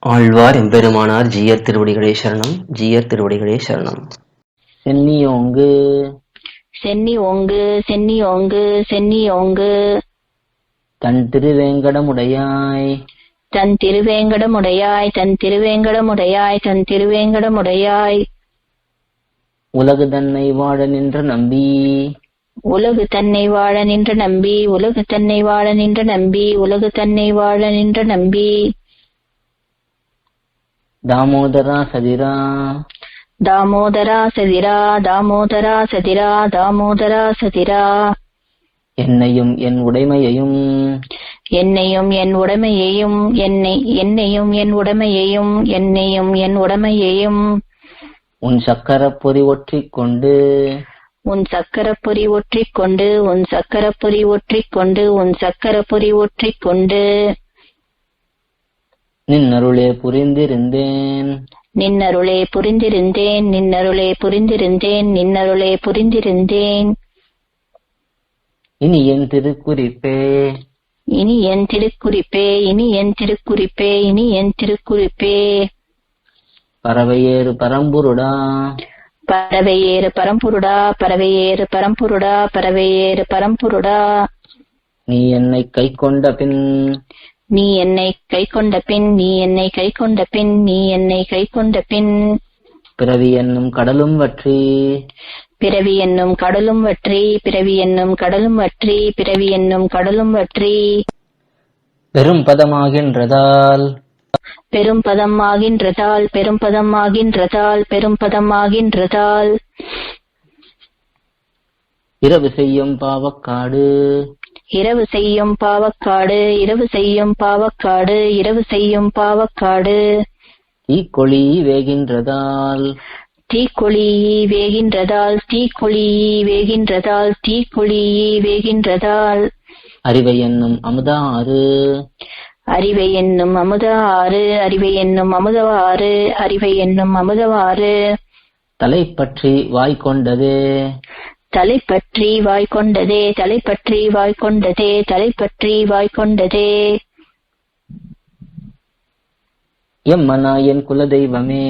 ஆழ்வார் எம்பெருமானார் ஜீயர் திருவடிகளே சரணம் ஜீயர் திருவடிகளே சரணம். சென்னியோங்கு சென்னி ஓங்கு சென்னி ஓங்கு சென்னி ஓங்கு. தன் திருவேங்கடமுடையாய். தன் திருவேங்கடமுடையாய் தன் திருவேங்கடமுடையாய் தன் திருவேங்கடமுடையாய். உலகு தன்னை வாழ நின்ற நம்பி. உலகு தன்னை வாழ நின்ற நம்பி உலகு தன்னை வாழ நின்ற நம்பி உலகு தன்னை வாழ நின்ற நம்பி. தாமோதரா சதிரா. தாமோதரா சதிரா தாமோதரா சதிரா தாமோதரா சதிரா. என்னையும் என் உடைமையையும். என்னையும் என் உடைமையையும் என்னை என்னையும் என் உடைமையையும் என்னையும் என் உடைமையையும். உன் சக்கரப் பொறி ஒற்றிக் கொண்டு உன் சக்கரப்பொறி ஒற்றிக் கொண்டு உன் சக்கரப்பொறி ஒற்றிக் கொண்டு உன் சக்கரப்பொறி ஒற்றிக் கொண்டு நின்னருளே புரிந்திருந்தேன். நின்னருளே புரிந்திருந்தேன் நின்னருளே புரிந்திருந்தேன் நின்னருளே புரிந்திருந்தேன். இனி என் திருக்குறிப்பே. இனி என் திருக்குறிப்பே இனி என் திருக்குறிப்பே இனி என் திருக்குறிப்பே. பறவையேறு பரம்புருடா. பறவையேறு பரம்புருடா பறவையேறு பரம்புருடா பறவையேறு பரம்புருடா. நீ என்னை கை கொண்ட பின் நீ என்னை கை கொண்ட பின் நீ என்னை கை கொண்ட பின் நீ என்னை கை கொண்ட பின். பிறவி என்னும் கடலும் வற்றி. பிறவி என்னும் கடலும் வற்றி பிறவி என்னும் கடலும் வற்றி பிறவி என்னும் கடலும் வற்றி. பெரும் பதமாகின்றதால். பெரும் பதம் ஆகின்றதால் பெரும் பதம் ஆகின்றதால் பெரும் பதம் ஆகின்றதால் இரவு செய்யும் பாவக்காடு. இரவு செய்யும் பாவக்காடு இரவு செய்யும் பாவக்காடு இரவு செய்யும் பாவக்காடு. தீக்கொழி வேகின்றதால். தீக்கொளி வேகின்றதால் தீக்கொளி வேகின்றதால் தீக்கொளி வேகின்றதால். அறிவை என்னும் அமுதாறு. அறிவை என்னும் அமுத ஆறு அறிவை என்னும் அமுதவாறு அறிவை என்னும் அமுதவாறு. தலை பற்றி வாய் கொண்டதே தலை பற்றி வாய் கொண்டதே தலை பற்றி வாய் கொண்டதே தலை பற்றி வாய் கொண்டதே. எம்மனா என் குலதெய்வமே.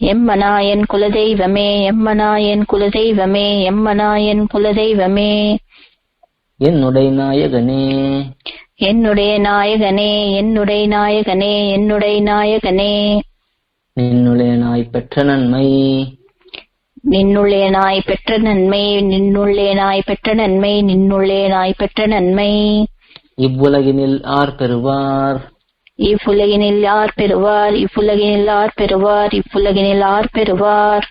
எம்மனா என் குலதெய்வமே எம்மனா என் குலதெய்வமே எம்மனா என் குலதெய்வமே. என்னுடைய நாயகனே. என்னுடைய நாயகனே என்னுடைய நாயகனே என்னுடைய நாயகனே. நின்னுடைய நாய் பெற்ற நன்மை. நின்னுள்ளே நாய் பெற்ற நன்மை நின்னுள்ளே நாய் பெற்ற நன்மை நின்னுள்ளே நாய் பெற்ற நன்மை. இவ்வுலகினில் ஆர் பெறுவார். இவ்வுலகினில் யார் பெறுவார் இவ்வுலகினில் யார் பெறுவார் இவ்வுலகினில் யார் பெறுவார்.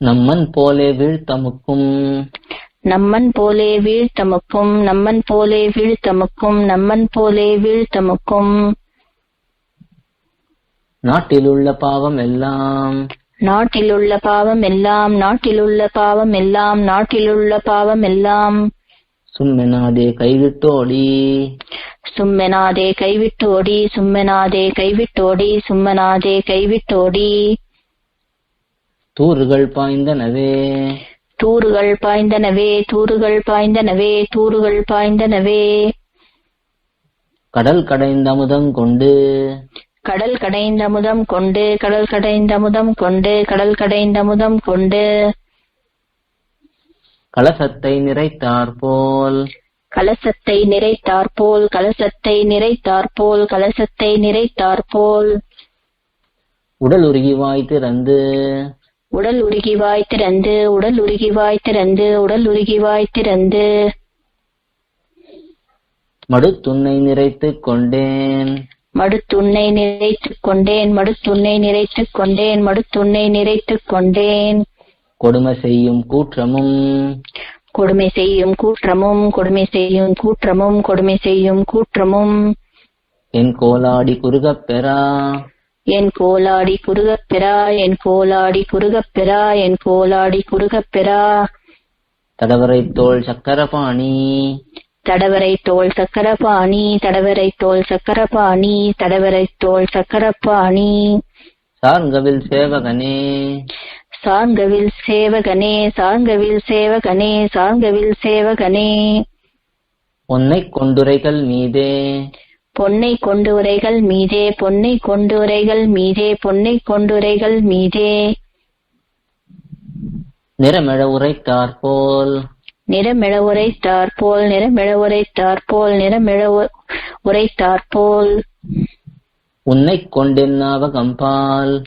நம்மன் போலே வீழ்த்தமுக்கும் நம்மன் போலே வீழ்த்தமுக்கும் நம்மன் போலே வீழ்த்தமுக்கும் நம்மன் போலே வீழ்த்தமுக்கும் நாட்டிலுள்ள பாவம் எல்லாம் நாட்டிலுள்ள பாவம் எல்லாம் நாட்டிலுள்ள பாவம் எல்லாம் நாட்டிலுள்ள பாவம் எல்லாம். சும்மெனாதே கைவிட்டோடி. சும்மெனாதே கைவிட்டோடி சும்மெனாதே கைவிட்டோடி சும்மனாதே கைவிட்டோடி. தூறுகள் பாய்ந்தனவே. தூறுகள் பாய்ந்தனவே தூறுகள் பாய்ந்தனவே தூறுகள் பாய்ந்தனவே. கடல் கடைந்த அமுதம் கொண்டு கடல் கடைந்த அமுதம் கொண்டு கடல் கடைந்த அமுதம் கொண்டு கடல் கடைந்த அமுதம் கொண்டு. கலசத்தை நிறைத்தாற்போல் கலசத்தை நிறைத்தாற்போல் கலசத்தை நிறைத்தாற்போல் கலசத்தை நிறைத்தாற்போல் உடல் உருகி வாய் திறந்து. உடல் உருகி வாய் திறந்து உடல் உருகி வாய் திறந்து உடல் உருகி வாய் திறந்து. மடுத்துன்னை நிறைத்துக் கொண்டேன். மடுத்துன்னை நிறைத்துக் கொண்டேன் மடுத்துன்னை நிறைத்துக் கொண்டேன் மடுத்துன்னை நிறைத்துக் கொண்டேன். கொடுமை செய்யும் கூற்றமும். கொடுமை செய்யும் கூற்றமும் கொடுமை செய்யும் கூற்றமும் கொடுமை செய்யும் கூற்றமும். என் கோலாடி குறுகப் பெறா. என் கோலாடி குறுகப் பெறா என் கோலாடி குறுகப் பெறா என் கோலாடி குறுகப் பெறா. தடவரை தோள் சக்கரபாணி. தடவரை தோல் சக்கரபாணி தடவரை தோல் சக்கரபாணி தடவரை தோல் சக்கரபாணி சார்கவில் சேவகனே. சார்கவில் சேவகனே சார்கவில் சேவகனே சார்கவில் சேவகனே. உன்னை கொண்டுரைகள் மீதே. பொன்னை கொண்டு உரைகள் மீதே பொன்னை கொண்டு உரைகள் மீதே பொன்னை கொண்டு உரைகள் மீதே. நிறமிழ உரைத்தார் போல் நிறமிழ உரைத்தார் போல் நிறமிழ உரைத்தார் போல் நிறமிழ உ- உரைத்தார் போல். உன்னை கொண்டென்னாவ கம்பால்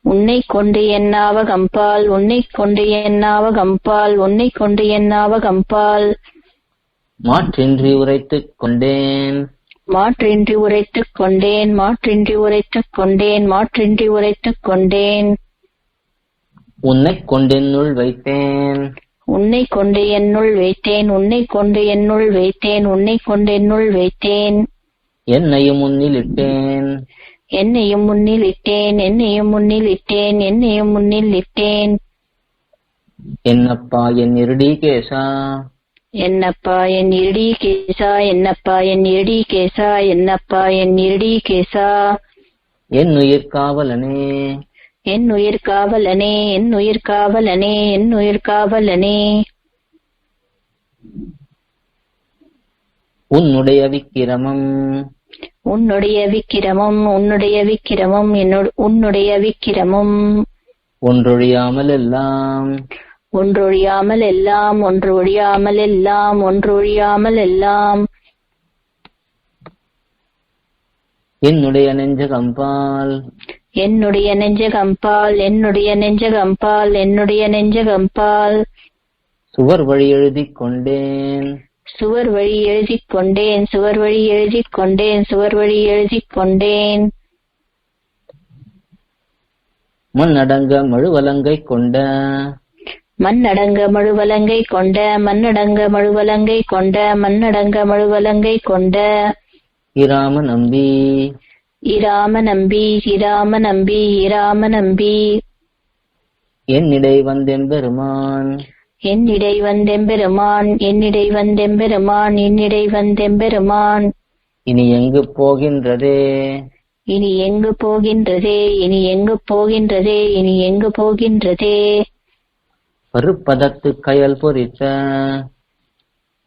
உன்னை கொண்டு என்னாவ கம்பால் உன்னை கொண்டு என்னாவ கம்பால் உன்னை கொண்டு என்னாவ கம்பால் மாற்றின்றி உரைத்துக் கொண்டேன். மாற்றின்றி உரைத்துக் கொண்டேன். மாற்றின்றி உரைத்துக் கொண்டேன். மாற்றின்றி உரைத்துக் கொண்டேன். உன்னை கொண்டென்னுள் வைத்தேன். உன்னை கொண்டு என்னுள் வைத்தேன் உன்னை கொண்டு என்னுள் வைத்தேன் உன்னை கொண்டு என்னுள் வைத்தேன். என்னையும் முன்னில் இட்டேன். என்னையும் முன்னில் இட்டேன் என்னையும் முன்னில் இட்டேன் என்னையும் முன்னில் இட்டேன். என்னப்பா என் இருடி கேசா? என்னப்பா என் இருடி கேசா? என்னப்பா என் இருடி கேசா? என்னப்பா என் இருடி கேசா? என் உயிர் காவலனே. என் உயிர் காவலனே என் உயிர் காவலனே என் உயிர் காவலனே. உன்னுடைய விக்கிரமம். உன்னுடைய விக்கிரமம் உன்னுடைய விக்கிரமம் உன்னுடைய விக்கிரமம். ஒன்றொழியாமல் எல்லாம். ஒன்றொழியாமல் எல்லாம் ஒன்று ஒழியாமல் எல்லாம் ஒன்று ஒழியாமல் எல்லாம். என்னுடைய நெஞ்சகம்பால். என்னுடைய நெஞ்சகம்பால் என்னுடைய நெஞ்சகம்பால் என்னுடைய நெஞ்சகம்பால் சுவர் வழி எழுதிக் கொண்டேன். சுவர் வழி எழுதிக் கொண்டேன் சுவர் வழி எழுதிக் கொண்டேன் சுவர் வழி எழுதிக் கொண்டேன். மண்ணடங்க மழுவலங்கை கொண்ட. மண்ணடங்க மழுவலங்கை கொண்ட மண்ணடங்க மழுவலங்கை கொண்ட மண்ணடங்க மழுவலங்கை கொண்ட. இராம நம்பி. இராம நம்பி இராம நம்பி இராம நம்பி. என்னிடை வந்தெம்பெருமான் என்னிடை வந்தெம்பெருமான் என்னிடை வந்தெம்பெருமான் என்னிடை வந்தெம்பெருமான் இனி எங்கு போகின்றதே? இனி எங்கு போகின்றதே? இனி எங்கு போகின்றதே? இனி எங்கு போகின்றதே? பருப்பதத்து கயல் பொறித்த.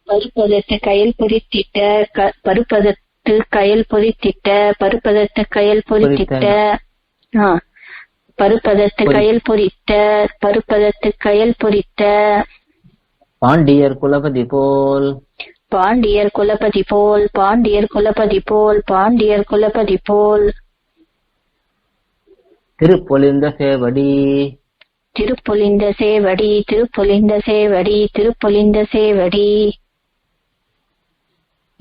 பருப்பதத்து கயல் பொறித்திட்ட க- பருப்பதத்து கயல் பொறித்திட்ட பருப்பதத்து கயல் பொறித்திட்ட பருப்பதத்து கயல் பொறித்த பருப்பதத்து கயல் பொறித்த. பாண்டியர் குலபதி போல். பாண்டியர் குலபதி போல் பாண்டியர் குலபதி போல் பாண்டியர் குலபதி போல். திருப்பொலிந்த சேவடி. திருப்பொலிந்த சேவடி திருப்பொலிந்த சேவடி திருப்பொலிந்த சேவடி.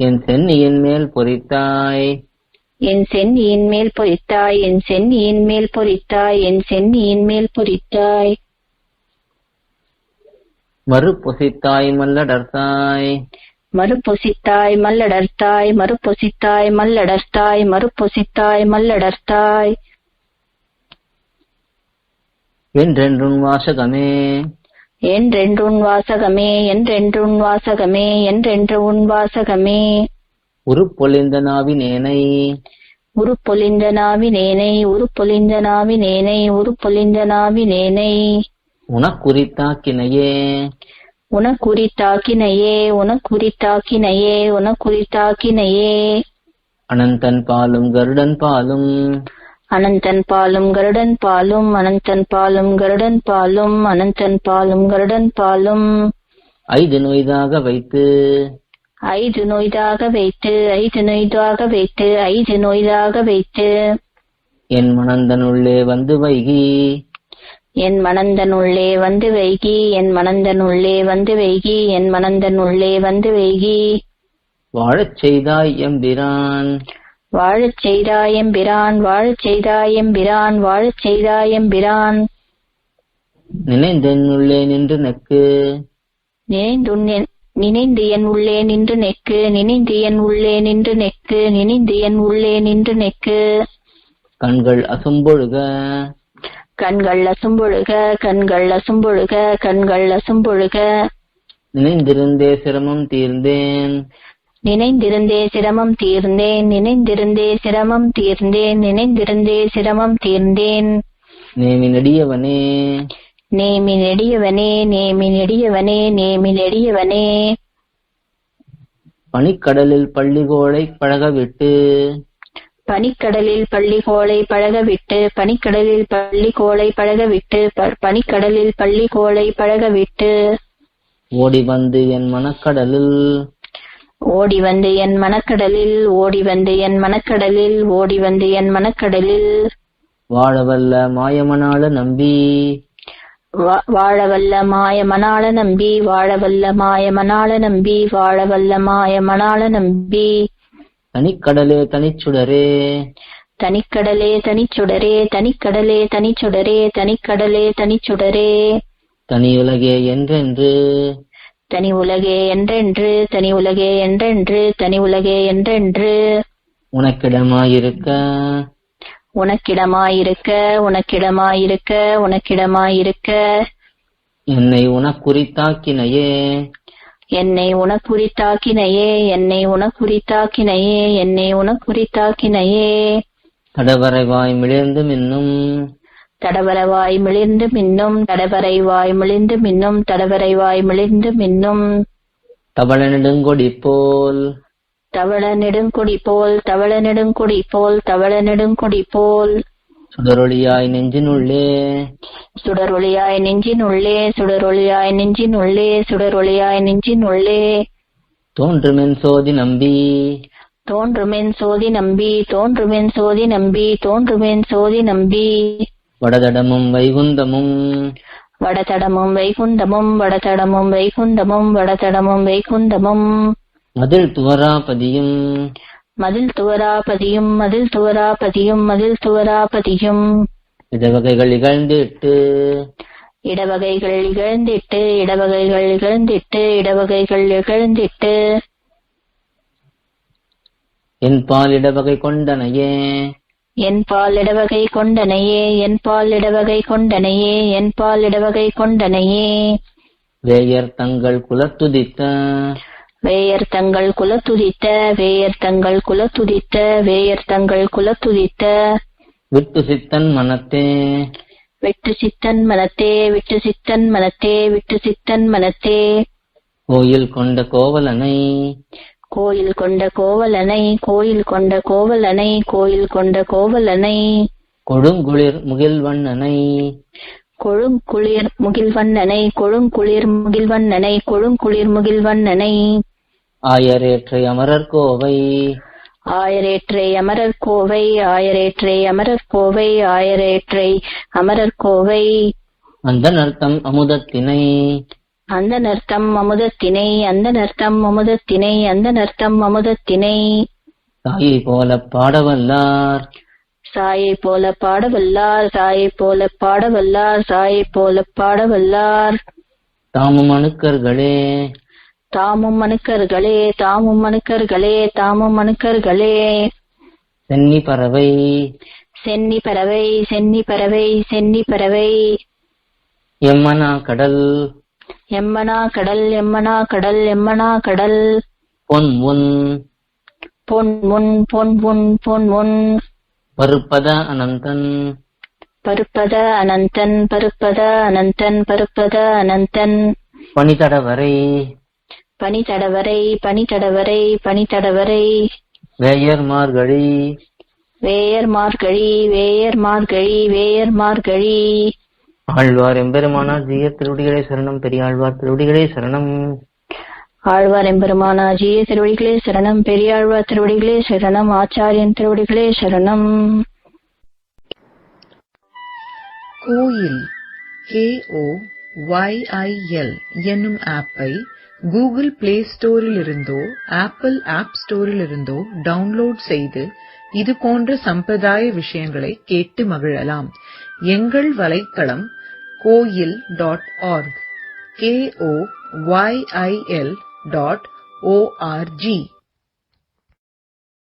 என் சென்னியின் மேல் பொறித்தாய். என் சென்னியின் மேல் பொறித்தாய் என் சென்னியின் மேல் பொறித்தாய் என் சென்னியின் மேல் பொறித்தாய். மறுபொசித்தாய் மல்லடர்த்தாய். மறுபொசித்தாய் மல்லடர்த்தாய் மறுபொசித்தாய் மல்லடர்த்தாய் மறுபொசித்தாய் மல்லடர்த்தாய். என்றென்றும் வாசகமே. வாசகமே என்றென்றுன் வாசகமே என்றென்று உன் வாசகமே. உருப்பொலிந்த நாவினேனை. உருப்பொலிந்த நாவினேனை உருப்பொலிந்த நாவினேனை உருப்பொலிந்த நாவினேனை. உனக்குறித்தாக்கினையே. உனக்குறித்தாக்கினையே உனக்குறித்தாக்கினையே உனக்குறித்தாக்கினையே. அனந்தன் பாலும் கருடன் பாலும். அனந்தன் பாலும் கருடன் பாலும் அனந்தன் பாலும் கருடன் பாலும் அனந்தன் பாலும் கருடன் பாலும். ஐது நொய்தாக வைத்து. ஐது நொய்தாக வைத்து ஐது நொய்தாக வைத்து ஐது நொய்தாக வைத்து. என் மணந்தனுள்ளே வந்து வைகி. என் மணந்தன் உள்ளே வந்து வைகி என் மணந்தன் உள்ளே வந்து வைகி என் மணந்தன் உள்ளே வந்து வைகி. வாழச் செய்தாய் எம்பிரான். வாழச் செய்தாயெம்பிரான் வாழச் செய்தாயெம்பிரான் வாழச் செய்தாயெம்பிரான் நினைந்தென்னுள்ளே நின்று நெக்கு நினைந்துன் நினைந்து என் உள்ளே நின்று நெக்கு நினைந்து என் உள்ளே நின்று நெக்கு நினைந்து என் உள்ளே நின்று நெக்கு கண்கள் அசும்பொழுக. கண்கள் அசும்பொழுக கண்கள் அசும்பொழுக கண்கள் அசும்பொழுக. நினைந்திருந்தே சிரமம் தீர்ந்தேன். நினைந்திருந்தே சிரமம் தீர்ந்தேன் நினைந்திருந்தே சிரமம் தீர்ந்தேன் நினைந்திருந்தே சிரமம் தீர்ந்தேன். நேமி நெடியவனே நேமி நெடியவனே நேமி நெடியவனே நேமி நெடியவனே பனிக்கடலில் பள்ளிகோளை பழகவிட்டு. பனிக்கடலில் பள்ளிகோளை பழகவிட்டு பனிக்கடலில் பள்ளிகோளை பழகவிட்டு பனிக்கடலில் பள்ளிகோளை பழகவிட்டு. ஓடி வந்து என் மனக்கடலில். ஓடி வந்து என் மனக்கடலில் ஓடி வந்து என் மனக்கடலில் ஓடி வந்து என் மனக்கடலில். வாழவல்ல மாயமனால நம்பி. வாழவல்ல மாயமனால நம்பி வாழவல்ல மாயமனால நம்பி வாழவல்ல மாயமனால நம்பி. தனிக்கடலே தனிச்சுடரே. தனிக்கடலே தனிச்சுடரே தனிக்கடலே தனிச்சுடரே தனிக்கடலே தனிச்சுடரே. தனியுலகே என்றென்று. தனி உலகே என்றென்று தனி உலகே என்றென்று தனி உலகே என்றென்று. உனக்கிடமாயிருக்க. உனக்கிடமாயிருக்க உனக்கிடமாயிருக்க உனக்கிடமாயிருக்க. என்னை உனக்குறித்தாக்கினையே. என்னை உனக்குறித்தாக்கினையே என்னை உனக்குறித்தாக்கினையே என்னை உனக்குறித்தாக்கினையே. தடவரைவாய் மிளர்ந்து மின்னும் தடவரவாய் மிளிர்ந்து மின்னும் தடவரைவாய் மிளிர்ந்து மின்னும் தடவரைவாய் மிளிர்ந்து மின்னும். தவள நெடுங்கொடி போல் தவள நெடுங்கொடி போல் தவள நெடுங்கொடி போல் தவள நெடுங்கொடி போல் சுடரொளியாய் நெஞ்சினுள்ளே. சுடரொளியாய் நெஞ்சினுள்ளே சுடரொளியாய் நெஞ்சினுள்ளே சுடரொளியாய் நெஞ்சினுள்ளே. தோன்றுமென் சோதி நம்பி. தோன்றுமென் சோதி நம்பி தோன்றுமென் சோதி நம்பி தோன்றுமென் சோதி நம்பி. வடதடமும் வைகுந்தமும். வடதடமும் வைகுந்தமும் வடதடமும் வைகுந்தமும் வடதடமும் வைகுந்தமும். மதில் துவராபதியும் மதில் துவராபதியும் மதில் துவராபதியும் மதில் துவராபதியும் இடவகைகள் இகழ்ந்திட்டு. இடவகைகள் இகழ்ந்திட்டு இடவகைகள் இகழ்ந்திட்டு இடவகைகள் இகழ்ந்திட்டு. என் பால் இடவகை கொண்டனையே. என் பால் இடவகை கொண்டனையே என் பால் இடவகை கொண்டனையே என் பால் இடவகை கொண்டனையே. வேயர் தங்கள் குலத்துதித்த. வேயர் தங்கள் குலத்துதித்த வேயர் தங்கள் குலத்துதித்த வேயர் தங்கள் குலத்துதித்த. விட்டு சித்தன் மனத்தே. விட்டு சித்தன் மனத்தே விட்டு சித்தன் மனத்தே விட்டு சித்தன் மனத்தே. கோயில் கொண்ட கோவலனை. கோயில் கொண்ட கோவலனை கோயில் கொண்ட கோவலனை கோயில் கொண்ட கோவலனை. கொடுங்குளிர் முகில்வண்ணனை. கொழுங்குளிர் முகில்வண்ணனை கொழுங்குளிர் முகில்வண்ணனை கொழுங்குளிர் முகில்வண்ணனை. ஆயரேற்றை அமரர் கோவை. ஆயரேற்றை அமரர் கோவை ஆயரேற்றை அமரர் கோவை ஆயரேற்றை அமரர் கோவை. அந்த நர்த்தம் அமுதத்தினை. அந்த நர்த்தம் அமுதத்தினை அந்த நர்த்தம் அமுதத்தினை அந்த நர்த்தம் அமுதத்தினை. தாயை போல பாடவல்லார். சாயை போல பாடவல்லார் சாயை போல பாடவல்லார் சாயை போல பாடவல்லார். தாமும் அணுக்கர்களே. தாமும் மனுக்கர்களே தாமும் மனுக்கர்களே தாமும் மனுக்கர்களே சென்னி பறவை. சென்னி பறவை சென்னி பறவை சென்னி பறவை. எம்மனா கடல். எம்மனா கடல் எம்மனா கடல் எம்மனா கடல். பொன் உன் பொன் முன் பொன் உன் பொன் உன் பருப்பத அனந்தன். பருப்பத அனந்தன் பருப்பத அனந்தன் பருப்பத அனந்தன். பனிதடவரை. பனிதடவரை பனிதடவரை பனிதடவரை. வேயர் மார்கழி வேயர் மார்கழி வேயர் மார்கழி வேயர் மார்கழி ஆழ்வார் எம்பெருமானார் ஜீய திருவடிகளே சரணம் பெரியாழ்வார் திருவடிகளே சரணம். ஆழ்வார் எம்பெருமானா ஜீய திருவடிகளே சரணம் பெரியாழ்வார் திருவடிகளே சரணம் ஆச்சாரியன் திருவடிகளே சரணம். கோயில் K O Y I L என்னும் ஆப்பை கூகுள் பிளே ஸ்டோரிலிருந்தோ ஆப்பிள் ஆப் ஸ்டோரிலிருந்தோ டவுன்லோட் செய்து இது போன்ற சம்பிரதாய விஷயங்களை கேட்டு மகிழலாம். எங்கள் வலைத்தளம் koyil.org. K-O-Y-I-L dot O-R-G.